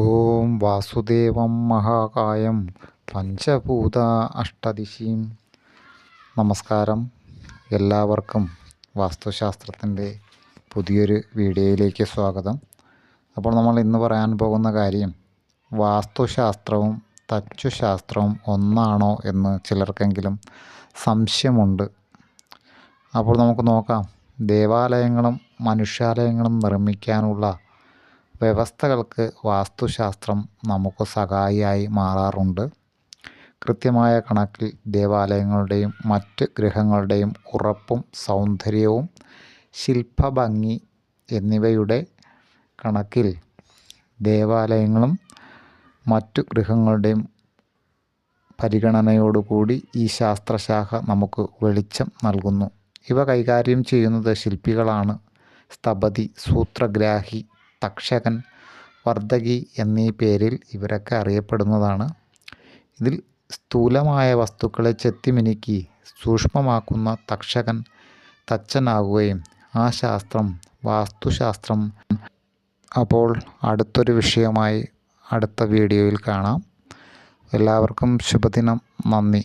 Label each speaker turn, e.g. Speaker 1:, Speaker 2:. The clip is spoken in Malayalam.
Speaker 1: ഓം വാസുദേവം മഹാകായം പഞ്ചഭൂത അഷ്ടദിശീം നമസ്കാരം. എല്ലാവർക്കും വാസ്തുശാസ്ത്രത്തിന്റെ പുതിയൊരു വീഡിയോയിലേക്ക് സ്വാഗതം. അപ്പോൾ നമ്മൾ ഇന്ന് പറയാൻ പോകുന്ന കാര്യം വാസ്തുശാസ്ത്രവും തച്ചുശാസ്ത്രവും ഒന്നാണോ എന്ന് ചിലർക്കെങ്കിലും സംശയമുണ്ട്. അപ്പോൾ നമുക്ക് നോക്കാം ദേവാലയങ്ങളും മനുഷ്യാലയങ്ങളും നിർമ്മിക്കാനുള്ള വ്യവസ്ഥകൾക്ക് വാസ്തുശാസ്ത്രം നമുക്ക് സഹായിയായി മാറാറുണ്ട്. കൃത്യമായ കണക്കിൽ ദേവാലയങ്ങളുടെയും മറ്റ് ഗൃഹങ്ങളുടെയും ഉറപ്പും സൗന്ദര്യവും ശില്പഭംഗി എന്നിവയുടെ കണക്കിൽ ദേവാലയങ്ങളും മറ്റു ഗൃഹങ്ങളുടെയും പരിഗണനയോടുകൂടി ഈ ശാസ്ത്രശാഖ നമുക്ക് വെളിച്ചം നൽകുന്നു. ഇവ കൈകാര്യം ചെയ്യുന്നത് ശില്പികളാണ്. സ്തപതി സൂത്രഗ്രാഹി തക്ഷകൻ വർദ്ധകി എന്നീ പേരിൽ ഇവരൊക്കെ അറിയപ്പെടുന്നതാണ്. ഇതിൽ സ്ഥൂലമായ വസ്തുക്കളെ ചെത്തിമിനുക്കി സൂക്ഷ്മമാക്കുന്ന തക്ഷകൻ തച്ചനാകുകയും ആ ശാസ്ത്രം വാസ്തുശാസ്ത്രം അപ്പോൾ അടുത്തൊരു വിഷയമായി അടുത്ത വീഡിയോയിൽ കാണാം. എല്ലാവർക്കും ശുഭദിനം. നന്ദി.